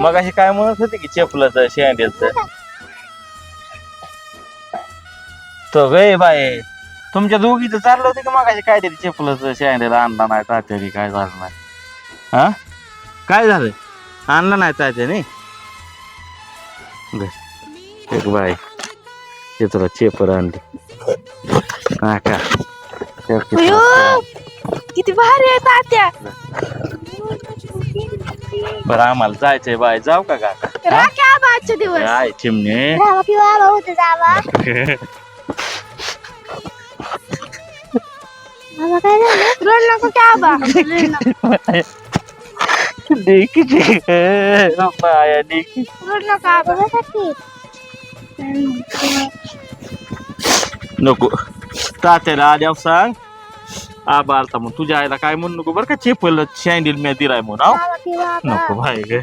मग अशी काय म्हणत होती की चेपलंच शेंड्याचं? तो गे बाय तुमच्या दोघीचं चाललं होतं की मग अशी काहीतरी चेपलंच शेंड्याला आणला नाही तात्याने काय झालं नाही? हा? काय झालं? आणलं नाही तात्याने? एक बाय ते तुला चेपर आणली. हा का किती भारी आहे तात्या. बरं आम्हाला जायचंय बाय जाऊ का काका? राख्या आजचे दिवस. काय चिमणे. जावा किंवा भाऊ जावा. बाबा काय झालं रड नको की आबा देखीची बाया देखी रड नको आबा नको. तात्याला आल्यावर सांग. आबा आलता मग तुझ्या आईला काय म्हणू नको बरं का? चेपल शँडील मी दिलाय म्हणून हाव? नको भाई ग.